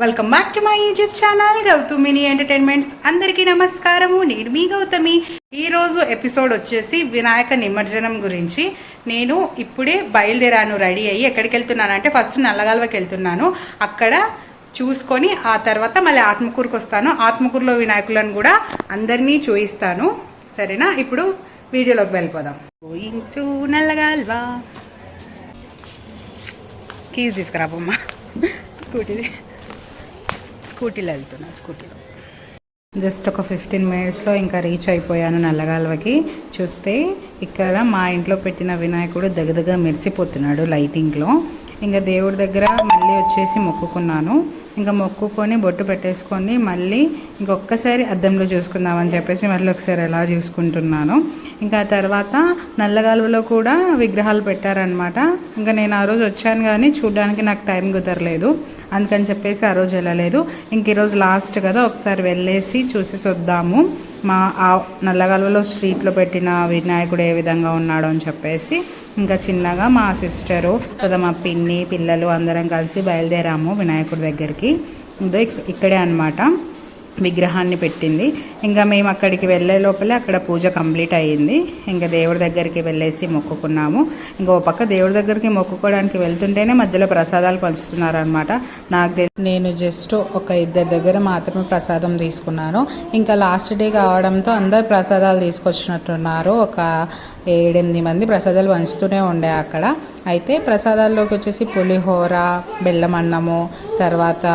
Welcome back to my YouTube channel గౌతమిని entertainments అందరికీ నమస్కారము. నేను మీ గౌతమి. ఈరోజు ఎపిసోడ్ వచ్చేసి వినాయక నిమజ్జనం గురించి. నేను ఇప్పుడే బయలుదేరాను రెడీ అయ్యి ఎక్కడికి వెళ్తున్నాను అంటే ఫస్ట్ నల్లగల్వకి వెళ్తున్నాను. అక్కడ చూసుకొని ఆ తర్వాత మళ్ళీ ఆత్మకూరుకు వస్తాను. ఆత్మకూరులో వినాయకులను కూడా అందరినీ చూయిస్తాను. సరేనా? ఇప్పుడు వీడియోలోకి వెళ్ళిపోదాం. గోయింగ్ టు నల్లగాల్వా. కీస్ తీసుకురాబమ్మా స్కూటీది స్కూటీలో వెళ్తున్నా స్కూటీలో. జస్ట్ ఒక ఫిఫ్టీన్ మినిట్స్లో ఇంకా రీచ్ అయిపోయాను నల్లగాల్వకి. చూస్తే ఇక్కడ మా ఇంట్లో పెట్టిన వినాయకుడు దగ్గదగ మెరిసిపోతున్నాడు లైటింగ్లో. ఇంకా దేవుడి దగ్గర మళ్ళీ వచ్చేసి మొక్కుకున్నాను. ఇంకా మొక్కుకొని బొట్టు పెట్టేసుకొని మళ్ళీ ఇంకొకసారి అద్దంలో చూసుకుందామని చెప్పేసి మళ్ళీ ఒకసారి ఎలా చూసుకుంటున్నాను. ఇంకా తర్వాత నల్లగాలువలో కూడా విగ్రహాలు పెట్టారనమాట ఇంకా నేను ఆ రోజు వచ్చాను కానీ చూడడానికి నాకు టైం కుదరలేదు. అందుకని చెప్పేసి ఆ రోజు వెళ్ళలేదు. ఇంక ఈరోజు లాస్ట్ కదా ఒకసారి వెళ్ళేసి చూసేసి వద్దాము మా ఆ నల్లగాలువలో స్ట్రీట్లో పెట్టిన వినాయకుడు ఏ విధంగా ఉన్నాడో అని చెప్పేసి ఇంకా చిన్నగా మా సిస్టరు కదా మా పిన్ని పిల్లలు అందరం కలిసి బయలుదేరాము వినాయకుడి దగ్గరికి. ఇదో ఇక్కడే అన్నమాట. విగ్రహాన్ని పెట్టింది. ఇంకా మేము అక్కడికి వెళ్ళే లోపలే అక్కడ పూజ కంప్లీట్ అయ్యింది. ఇంకా దేవుడి దగ్గరికి వెళ్ళేసి మొక్కుకున్నాము. ఇంకా ఓ పక్క దేవుడి దగ్గరికి మొక్కుకోవడానికి వెళ్తుంటేనే మధ్యలో ప్రసాదాలు పంచుతున్నారనమాట నాకు నేను జస్ట్ ఒక ఇద్దరి దగ్గర మాత్రమే ప్రసాదం తీసుకున్నాను. ఇంకా లాస్ట్ డే కావడంతో అందరు ప్రసాదాలు తీసుకొచ్చినట్టున్నారు. ఒక ఏడెనిమిది మంది ప్రసాదాలు పంచుతూనే ఉండే అక్కడ. అయితే ప్రసాదాల్లోకి వచ్చేసి పులిహోర బెల్లం అన్నము తర్వాత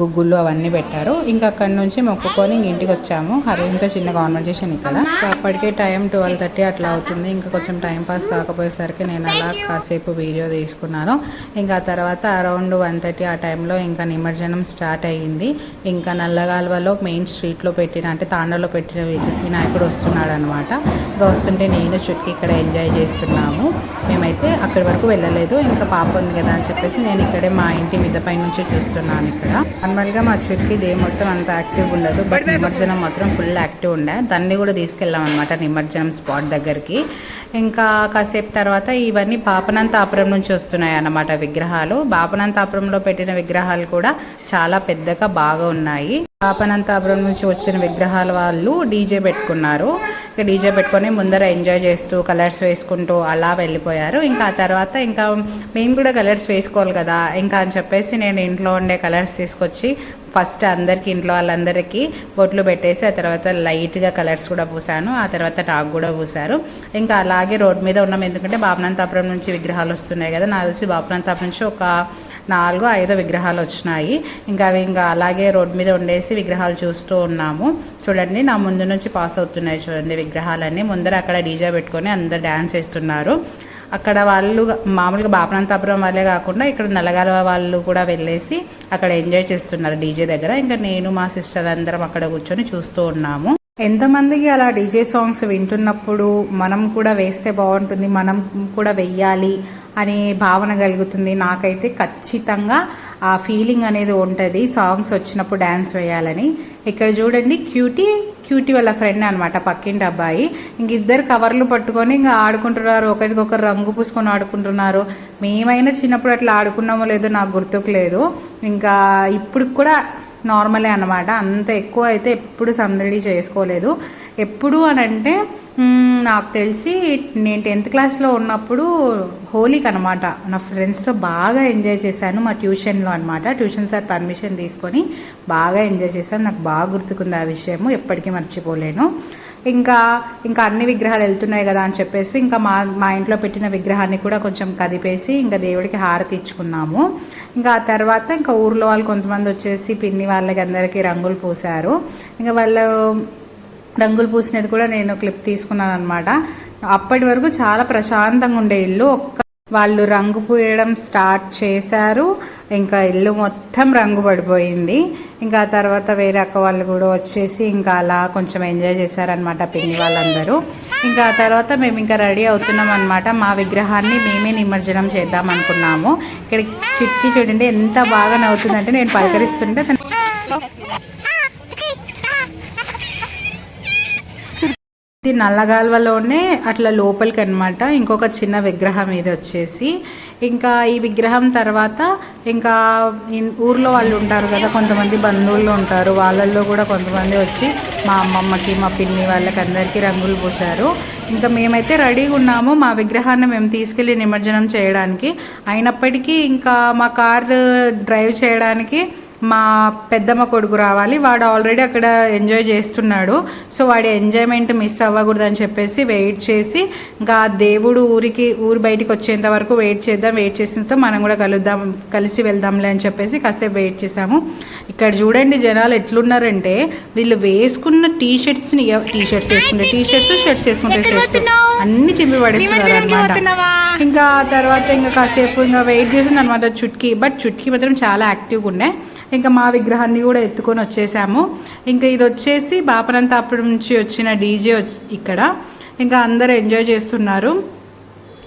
గుగ్గులు అవన్నీ పెట్టారు. ఇంకా అక్కడి నుంచి మొక్కుకొని ఇంక ఇంటికి వచ్చాము. అరవింత చిన్న కాన్వర్జేషన్ ఇక్కడ. ఇంకా అప్పటికే టైం ట్వెల్వ్ థర్టీ అట్లా అవుతుంది. ఇంకా కొంచెం టైం పాస్ కాకపోయేసరికి నేను అలా కాసేపు వీడియో తీసుకున్నాను. ఇంకా తర్వాత అరౌండ్ వన్ థర్టీ ఆ టైంలో ఇంకా నిమజ్జనం స్టార్ట్ అయ్యింది. ఇంకా నల్లగాల్వలో మెయిన్ స్ట్రీట్లో పెట్టిన అంటే తాండలో పెట్టిన వినాయకుడు వస్తున్నాడు అనమాట ఇంకా వస్తుంటే నేను చుట్టూ ఇక్కడ ఎంజాయ్ చేస్తున్నాము. మేమైతే అక్కడి వరకు వెళ్ళలేదు. ఇంకా పాప ఉంది కదా అని చెప్పేసి నేను ఇక్కడే మా ఇంటి మిద్ద పై నుంచి చూస్తున్నాను ఇక్కడ. నార్మల్గా మా చుట్టుకి డే మొత్తం అంత యాక్టివ్ ఉండదు. బట్ నిమజ్జనం మాత్రం ఫుల్ యాక్టివ్ ఉండే. దాన్ని కూడా తీసుకెళ్ళాం అనమాట నిమజ్జనం స్పాట్ దగ్గరికి. ఇంకా కాసేపు తర్వాత ఇవన్నీ పాపనంతాపురం నుంచి వస్తున్నాయి అన్నమాట విగ్రహాలు. పాపనంతాపురంలో పెట్టిన విగ్రహాలు కూడా చాలా పెద్దగా బాగా ఉన్నాయి. పాపనంతాపురం నుంచి వచ్చిన విగ్రహాల వాళ్ళు డీజే పెట్టుకున్నారు. ఇక డీజే పెట్టుకొని ముందర ఎంజాయ్ చేస్తూ కలర్స్ వేసుకుంటూ అలా వెళ్ళిపోయారు. ఇంకా ఆ తర్వాత ఇంకా మేము కూడా కలర్స్ వేసుకోవాలి కదా ఇంకా అని చెప్పేసి నేను ఇంట్లో ఉండే కలర్స్ తీసుకొచ్చి ఫస్ట్ అందరికి ఇంట్లో వాళ్ళందరికీ బొట్లు పెట్టేసి ఆ తర్వాత లైట్గా కలర్స్ కూడా పూసాను. ఆ తర్వాత నాకు కూడా పూసారు. ఇంకా అలాగే రోడ్ మీద ఉన్నాం. ఎందుకంటే బాపనంతాపురం నుంచి విగ్రహాలు వస్తున్నాయి కదా నాకు తెలిసి బాపనంతాపురం నుంచి ఒక నాలుగు ఐదో విగ్రహాలు వచ్చినాయి. ఇంకా అవి ఇంకా అలాగే రోడ్ మీద ఉండేసి విగ్రహాలు చూస్తూ ఉన్నాము. చూడండి నా ముందు నుంచి పాస్ అవుతున్నాయి చూడండి విగ్రహాలన్నీ. ముందర అక్కడ డీజే పెట్టుకొని అందరు డ్యాన్స్ వేస్తున్నారు అక్కడ వాళ్ళు మామూలుగా బాపనంతాపురం వాళ్ళే కాకుండా ఇక్కడ నల్లగాల వాళ్ళు కూడా వెళ్ళేసి అక్కడ ఎంజాయ్ చేస్తున్నారు డీజే దగ్గర. ఇంకా నేను మా సిస్టర్ అందరం అక్కడ కూర్చొని చూస్తూ ఉన్నాము. ఎంతమందికి అలా డీజే సాంగ్స్ వింటున్నప్పుడు మనం కూడా వేస్తే బాగుంటుంది మనం కూడా వెయ్యాలి అనే భావన కలుగుతుంది. నాకైతే ఖచ్చితంగా ఆ ఫీలింగ్ అనేది ఉంటుంది సాంగ్స్ వచ్చినప్పుడు డ్యాన్స్ వేయాలని. ఇక్కడ చూడండి క్యూటీ క్యూటీ వాళ్ళ ఫ్రెండ్ అనమాట పక్కింటి అబ్బాయి. ఇంక ఇద్దరు కవర్లు పట్టుకొని ఇంకా ఆడుకుంటున్నారు ఒకరికొకరు రంగు పూసుకొని ఆడుకుంటున్నారు. మేమైనా చిన్నప్పుడు అట్లా ఆడుకున్నామో లేదో నాకు గుర్తుకు లేదు. ఇంకా ఇప్పుడు కూడా నార్మలే అనమాట అంత ఎక్కువ అయితే ఎప్పుడు సందడి చేసుకోలేదు. ఎప్పుడు అని అంటే నాకు తెలిసి నేను టెన్త్ క్లాస్లో ఉన్నప్పుడు హోలీకి అనమాట నా ఫ్రెండ్స్తో బాగా ఎంజాయ్ చేశాను మా ట్యూషన్లో అనమాట ట్యూషన్ సార్ పర్మిషన్ తీసుకొని బాగా ఎంజాయ్ చేశాను నాకు బాగా గుర్తుకుంది ఆ విషయము. ఎప్పటికీ మర్చిపోలేను. ఇంకా ఇంకా అన్ని విగ్రహాలు వెళ్తున్నాయి కదా అని చెప్పేసి ఇంకా మా మా ఇంట్లో పెట్టిన విగ్రహాన్ని కూడా కొంచెం కదిపేసి ఇంకా దేవుడికి హారతి ఇచ్చుకున్నాము. ఇంకా ఆ తర్వాత ఇంకా ఊర్లో వాళ్ళు కొంతమంది వచ్చేసి పిన్ని వాళ్ళకి అందరికీ రంగులు పూసారు ఇంకా వాళ్ళు రంగులు పూసినది కూడా నేను క్లిప్ తీసుకున్నాను అనమాట అప్పటి వరకు చాలా ప్రశాంతంగా ఉండే ఇల్లు. ఒక్క వాళ్ళు రంగు పూయడం స్టార్ట్ చేశారు. ఇంకా ఇల్లు మొత్తం రంగు పడిపోయింది. ఇంకా ఆ తర్వాత వేరే అక్క వాళ్ళు కూడా వచ్చేసి ఇంకా అలా కొంచెం ఎంజాయ్ చేశారనమాట పిన్ని వాళ్ళందరూ. ఇంకా ఆ తర్వాత మేము ఇంకా రెడీ అవుతున్నాం అనమాట మా విగ్రహాన్ని మేమే నిమజ్జనం చేద్దాం అనుకున్నాము. ఇక్కడ చిట్కి చూడండి ఎంత బాగా నవ్వుతుందంటే నేను పలకరిస్తుంటే ఇది నల్లగాల్వలోనే అట్లా లోపలికి అనమాట ఇంకొక చిన్న విగ్రహం ఇది వచ్చేసి. ఇంకా ఈ విగ్రహం తర్వాత ఇంకా ఊర్లో వాళ్ళు ఉంటారు కదా కొంతమంది బంధువులు ఉంటారు. వాళ్ళల్లో కూడా కొంతమంది వచ్చి మా అమ్మమ్మకి మా పిన్ని వాళ్ళకి అందరికీ రంగులు పూసారు ఇంకా మేమైతే రెడీగా ఉన్నాము. మా విగ్రహాన్ని మేము తీసుకెళ్ళి నిమజ్జనం చేయడానికి. అయినప్పటికీ ఇంకా మా కార్ డ్రైవ్ చేయడానికి మా పెద్దమ్మ కొడుకు రావాలి. వాడు ఆల్రెడీ అక్కడ ఎంజాయ్ చేస్తున్నాడు. సో వాడి ఎంజాయ్మెంట్ మిస్ అవ్వకూడదు అని చెప్పేసి వెయిట్ చేసి ఇంకా దేవుడు ఊరికి ఊరు బయటికి వచ్చేంత వరకు వెయిట్ చేద్దాం వెయిట్ చేసినంత మనం కూడా కలుద్దాం కలిసి వెళ్దాంలే అని చెప్పేసి కాసేపు వెయిట్ చేసాము ఇక్కడ చూడండి జనాలు ఎట్లున్నారంటే వీళ్ళు వేసుకున్న టీ షర్ట్స్ టీ షర్ట్స్ వేసుకుంటే టీ షర్ట్స్ షర్ట్స్ వేసుకుంటే షర్ట్స్ అన్ని చింపి పడేస్తున్నారు అనమాట ఇంకా తర్వాత ఇంకా కాసేపు ఇంకా వెయిట్ చేసింది అనమాట చుట్కీ బట్ చుట్కీ మాత్రం చాలా యాక్టివ్గా ఉండే ఇంకా మా విగ్రహాన్ని కూడా ఎత్తుకొని వచ్చేసాము. ఇంకా ఇది వచ్చేసి బాపనంతాపురం నుంచి వచ్చిన డీజే ఇక్కడ. ఇంకా అందరూ ఎంజాయ్ చేస్తున్నారు.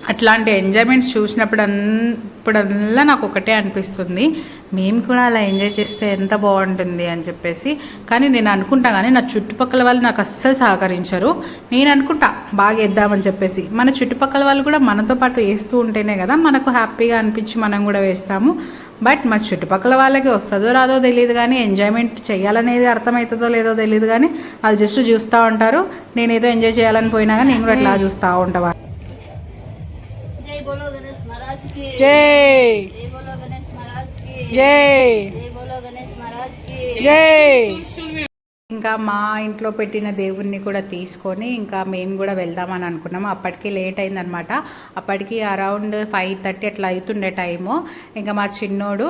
అట్లాంటి ఎంజాయ్మెంట్స్ చూసినప్పుడు ఇప్పుడల్లా నాకు ఒకటే అనిపిస్తుంది. మేము కూడా అలా ఎంజాయ్ చేస్తే ఎంత బాగుంటుంది అని చెప్పేసి. కానీ నేను అనుకుంటా కానీ నా చుట్టుపక్కల వాళ్ళు నాకు అస్సలు సహకరించరు. నేను అనుకుంటా బాగా వేద్దామని చెప్పేసి. మన చుట్టుపక్కల వాళ్ళు కూడా మనతో పాటు వేస్తూ ఉంటేనే కదా మనకు హ్యాపీగా అనిపించి మనం కూడా వేస్తాము. బట్ మా చుట్టుపక్కల వాళ్ళకి వస్తుందో రాదో తెలియదు కానీ ఎంజాయ్మెంట్ చేయాలనేది అర్థమవుతుందో లేదో తెలియదు కానీ వాళ్ళు జస్ట్ చూస్తూ ఉంటారు. నేనేదో ఎంజాయ్ చేయాలని పోయినా కానీ నేను కూడా అట్లా చూస్తూ ఉంటా జై జై. జై ఇంకా మా ఇంట్లో పెట్టిన దేవుణ్ణి కూడా తీసుకొని ఇంకా మేము కూడా వెళ్దామని అనుకున్నాము అప్పటికి లేట్ అయిందనమాట అప్పటికి అరౌండ్ ఫైవ్ థర్టీ అట్లా అవుతుండే టైము. ఇంకా మా చిన్నోడు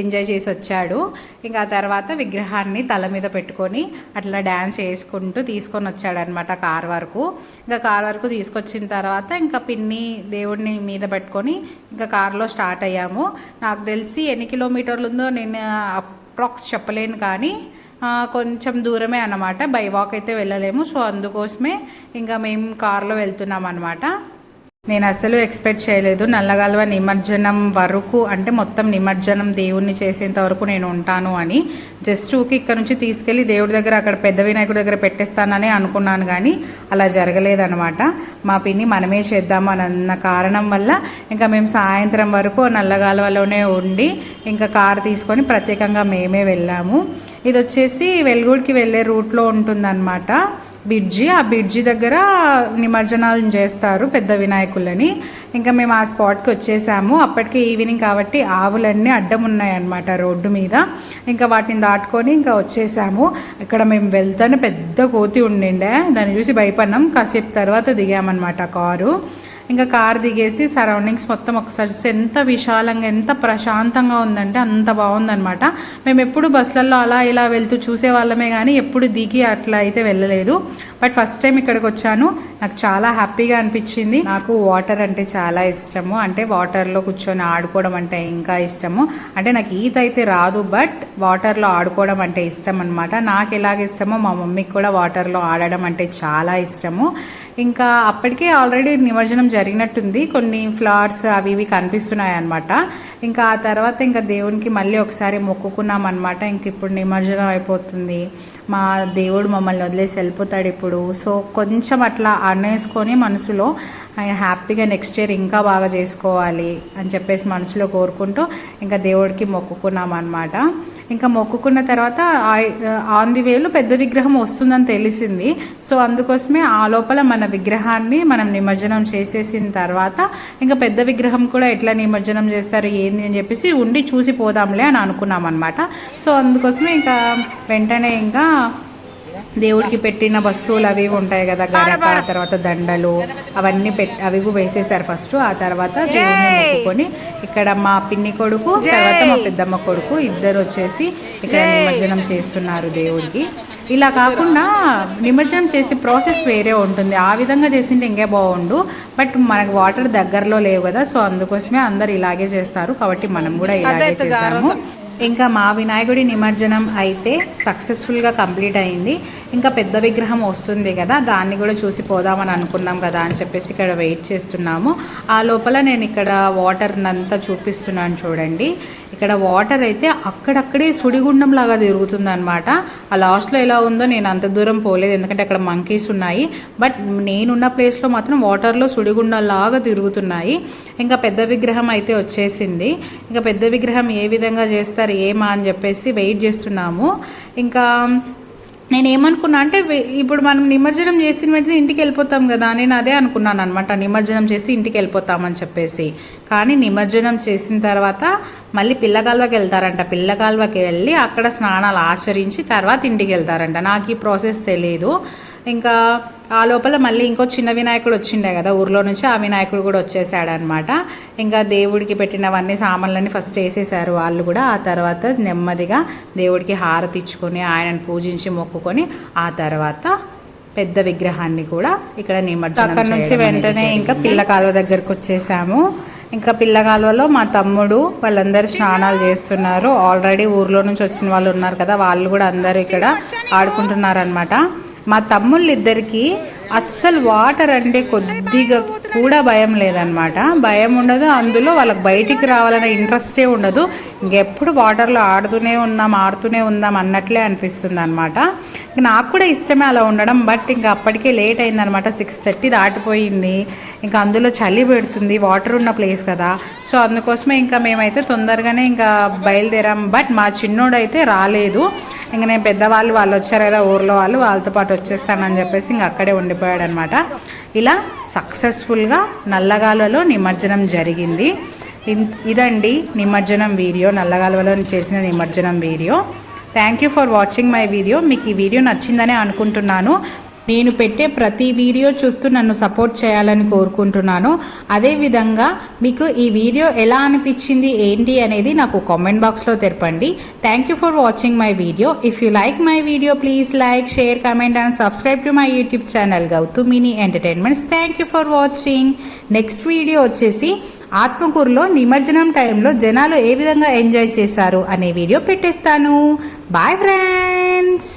ఎంజాయ్ చేసి వచ్చాడు. ఇంకా ఆ తర్వాత విగ్రహాన్ని తల మీద పెట్టుకొని అట్లా డ్యాన్స్ చేసుకుంటూ తీసుకొని వచ్చాడనమాట కార్ వరకు. ఇంకా కార్ వరకు తీసుకొచ్చిన తర్వాత ఇంకా పిన్ని దేవుడిని మీద పెట్టుకొని ఇంకా కార్లో స్టార్ట్ అయ్యాము. నాకు తెలిసి ఎన్ని కిలోమీటర్లు ఉందో నేను అప్రాక్స్ చెప్పలేను కానీ కొంచెం దూరమే అన్నమాట. బై వాక్ అయితే వెళ్ళలేము. సో అందుకోసమే ఇంకా మేము కార్లో వెళ్తున్నాం అనమాట నేను అసలు ఎక్స్పెక్ట్ చేయలేదు. నల్లగల్వ నిమజ్జనం వరకు అంటే మొత్తం నిమజ్జనం దేవుణ్ణి చేసేంత వరకు నేను ఉంటాను అని. జస్ట్ ఊకి ఇక్కడ నుంచి తీసుకెళ్ళి దేవుడి దగ్గర అక్కడ పెద్ద వినాయకుడి దగ్గర పెట్టేస్తానని అనుకున్నాను కానీ అలా జరగలేదనమాట మా పిన్ని మనమే చేద్దాం అన్న కారణం వల్ల ఇంకా మేము సాయంత్రం వరకు నల్లగాల్వలోనే ఉండి ఇంకా కార్ తీసుకొని ప్రత్యేకంగా మేమే వెళ్ళాము. ఇది వచ్చేసి వెలుగుడికి వెళ్ళే రూట్లో ఉంటుందన్నమాట. బిడ్జి ఆ బిడ్జి దగ్గర నిమజ్జనాలు చేస్తారు పెద్ద వినాయకులని. ఇంకా మేము ఆ స్పాట్కి వచ్చేసాము. అప్పటికి ఈవినింగ్ కాబట్టి ఆవులన్నీ అడ్డం ఉన్నాయన్నమాట రోడ్డు మీద. ఇంకా వాటిని దాటుకొని ఇంకా వచ్చేసాము. ఇక్కడ మేము వెళ్తానే పెద్ద కోతి ఉండిండే. దాన్ని చూసి భయపడినాం కాసేపు తర్వాత దిగామన్నమాట కారు. ఇంకా కార్ దిగేసి సరౌండింగ్స్ మొత్తం ఒకసారి చూస్తే ఎంత విశాలంగా ఎంత ప్రశాంతంగా ఉందంటే అంత బాగుందనమాట మేము ఎప్పుడు బస్సులలో అలా ఇలా వెళ్తూ చూసేవాళ్ళమే కానీ ఎప్పుడు దిగి అట్లా అయితే వెళ్ళలేదు. బట్ ఫస్ట్ టైం ఇక్కడికి వచ్చాను. నాకు చాలా హ్యాపీగా అనిపించింది. నాకు వాటర్ అంటే చాలా ఇష్టము. అంటే వాటర్లో కూర్చొని ఆడుకోవడం అంటే ఇంకా ఇష్టము. అంటే నాకు ఈత అయితే రాదు బట్ వాటర్లో ఆడుకోవడం అంటే ఇష్టం అనమాట నాకు ఎలాగ ఇష్టమో మా మమ్మీకి కూడా వాటర్లో ఆడడం అంటే చాలా ఇష్టము. ఇంకా అప్పటికే ఆల్రెడీ నిమజ్జనం జరిగినట్టుంది. కొన్ని ఫ్లవర్స్ అవి ఇవి కనిపిస్తున్నాయి అనమాట ఇంకా ఆ తర్వాత ఇంకా దేవునికి మళ్ళీ ఒకసారి మొక్కుకున్నాం అనమాట ఇంక ఇప్పుడు నిమజ్జనం అయిపోతుంది. మా దేవుడు మమ్మల్ని వదిలేసి వెళ్ళిపోతాడు ఇప్పుడు. సో కొంచెం అట్లా అనేసుకొని మనసులో హ్యాపీగా నెక్స్ట్ ఇయర్ ఇంకా బాగా చేసుకోవాలి అని చెప్పేసి మనసులో కోరుకుంటూ ఇంకా దేవుడికి మొక్కుకున్నాం అనమాట ఇంకా మొక్కుకున్న తర్వాత ఆన్ ది వేలో పెద్ద విగ్రహం వస్తుందని తెలిసింది. సో అందుకోసమే ఆ లోపల మన విగ్రహాన్ని మనం నిమజ్జనం చేసేసిన తర్వాత ఇంకా పెద్ద విగ్రహం కూడా ఎట్లా నిమజ్జనం చేస్తారు ఏంది అని చెప్పేసి ఉండి చూసి పోదాంలే అని అనుకున్నాం అనమాట సో అందుకోసమే ఇంకా వెంటనే ఇంకా దేవుడికి పెట్టిన వస్తువులు అవి ఉంటాయి కదా గరక తర్వాత దండలు అవన్నీ పెట్ అవి వేసేసారు ఫస్ట్ ఆ తర్వాత దేవుడిని మొక్కుకొని ఇక్కడ మా పిన్ని కొడుకు తర్వాత మా పెద్దమ్మ కొడుకు ఇద్దరు వచ్చేసి ఇక్కడ నిమజ్జనం చేస్తున్నారు దేవుడికి. ఇలా కాకుండా నిమజ్జనం చేసే ప్రాసెస్ వేరే ఉంటుంది. ఆ విధంగా చేసింటే ఇంకే బాగుండు. బట్ మనకు వాటర్ దగ్గరలో లేవు కదా సో అందుకోసమే అందరు ఇలాగే చేస్తారు. కాబట్టి మనం కూడా ఇలాగే చేసాము ఇంకా మా వినాయకుడి నిమజ్జనం అయితే సక్సెస్ఫుల్గా కంప్లీట్ అయింది. ఇంకా పెద్ద విగ్రహం వస్తుంది కదా దాన్ని కూడా చూసి పోదామని అనుకున్నాం కదా అని చెప్పేసి ఇక్కడ వెయిట్ చేస్తున్నాము. ఆ లోపల నేను ఇక్కడ వాటర్నంతా చూపిస్తున్నాను చూడండి. ఇక్కడ వాటర్ అయితే అక్కడక్కడే సుడిగుండం లాగా తిరుగుతుంది అనమాట ఆ లాస్ట్లో ఎలా ఉందో నేను అంత దూరం పోలేదు ఎందుకంటే అక్కడ మంకీస్ ఉన్నాయి. బట్ నేనున్న ప్లేస్లో మాత్రం వాటర్లో సుడిగుండం లాగా తిరుగుతున్నాయి. ఇంకా పెద్ద విగ్రహం అయితే వచ్చేసింది. ఇంకా పెద్ద విగ్రహం ఏ విధంగా చేస్తారు ఏమా అని చెప్పేసి వెయిట్ చేస్తున్నాము. ఇంకా నేను ఏమనుకున్నా అంటే ఇప్పుడు మనం నిమజ్జనం చేసిన వెంటనే ఇంటికి వెళ్ళిపోతాం కదా నేను అదే అనుకున్నాను అనమాట నిమజ్జనం చేసి ఇంటికి వెళ్ళిపోతామని చెప్పేసి. కానీ నిమజ్జనం చేసిన తర్వాత మళ్ళీ పిల్లగాల్వకి వెళ్తారంట. పిల్లగాల్వకి వెళ్ళి అక్కడ స్నానాలు ఆచరించి తర్వాత ఇంటికి వెళ్తారంట. నాకు ఈ ప్రాసెస్ తెలియదు ఇంకా ఆ లోపల మళ్ళీ ఇంకో చిన్న వినాయకుడు వచ్చిండే కదా ఊర్లో నుంచి ఆ వినాయకుడు కూడా వచ్చేసాడు అనమాట ఇంకా దేవుడికి పెట్టినవన్నీ సామాన్లన్నీ ఫస్ట్ వేసేసారు వాళ్ళు కూడా. ఆ తర్వాత నెమ్మదిగా దేవుడికి హారతి ఇచ్చుకొని ఆయనను పూజించి మొక్కుకొని ఆ తర్వాత పెద్ద విగ్రహాన్ని కూడా ఇక్కడ నిమజ్జనం అక్కడ నుంచి వెంటనే ఇంకా పిల్ల కాలువ దగ్గరకు వచ్చేసాము. ఇంకా పిల్ల కాలువలో మా తమ్ముడు వాళ్ళందరూ స్నానాలు చేస్తున్నారు. ఆల్రెడీ ఊర్లో నుంచి వచ్చిన వాళ్ళు ఉన్నారు కదా వాళ్ళు కూడా అందరూ ఇక్కడ ఆడుకుంటున్నారు అనమాట మా తమ్ముళ్ళిద్దరికీ అస్సలు వాటర్ అంటే కొద్దిగా కూడా భయం లేదనమాట భయం ఉండదు అందులో వాళ్ళకి బయటికి రావాలనే ఇంట్రెస్టే ఉండదు. ఇంకెప్పుడు వాటర్లో ఆడుతూనే ఉన్నాం ఆడుతూనే ఉందాం అన్నట్లే అనిపిస్తుంది అనమాట నాకు కూడా ఇష్టమే అలా ఉండడం బట్ ఇంకా అప్పటికే లేట్ అయిందనమాట సిక్స్ థర్టీ దాటిపోయింది. ఇంకా అందులో చలి పెడుతుంది వాటర్ ఉన్న ప్లేస్ కదా. సో అందుకోసమే ఇంకా మేమైతే తొందరగానే ఇంకా బయలుదేరాం. బట్ మా చిన్నోడైతే రాలేదు. ఇంక నేను పెద్దవాళ్ళు వాళ్ళు వచ్చారు కదా ఊర్లో వాళ్ళు వాళ్ళతో పాటు వచ్చేస్తానని చెప్పేసి ఇంక అక్కడే ఉండిపోయాడు అనమాట ఇలా సక్సెస్ఫుల్గా నల్లగాలలో నిమజ్జనం జరిగింది. ఇన్- ఇదండి నిమజ్జనం వీడియో నల్లగాలువలో చేసిన నిమజ్జనం video. Thank you for watching my video మీకు ఈ వీడియో నచ్చిందనే అనుకుంటున్నాను. నేను పెట్టే ప్రతి వీడియో చూస్తూ నన్ను సపోర్ట్ చేయాలని కోరుకుంటున్నాను. అదేవిధంగా మీకు ఈ వీడియో ఎలా అనిపించింది ఏంటి అనేది నాకు కామెంట్ బాక్స్లో తెరపండి. Thank you for watching my video if you like my video please like share comment and subscribe to my YouTube channel గౌతమిని mini entertainments thank you for watching next video వచ్చేసి ఆత్మకూరులో నిమజ్జనం టైంలో జనాలు ఏ విధంగా ఎంజాయ్ చేశారు అనే video పెట్టేస్తాను. Bye friends